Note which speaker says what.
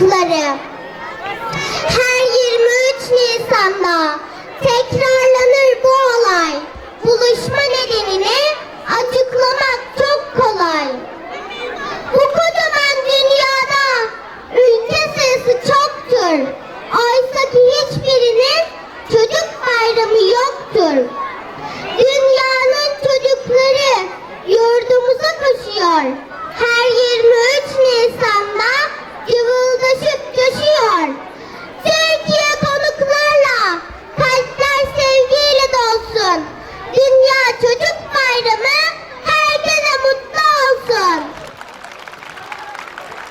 Speaker 1: hakları. Her 23 Nisan'da tekrarlanır bu olay. Buluşma nedenini açıklamak çok kolay. Bu kocaman dünyada ülke sayısı çoktur. Oysa ki hiçbirinin çocuk bayramı yoktur. Dünyanın çocukları yurdumuza koşuyor. Her yer Spider-Man!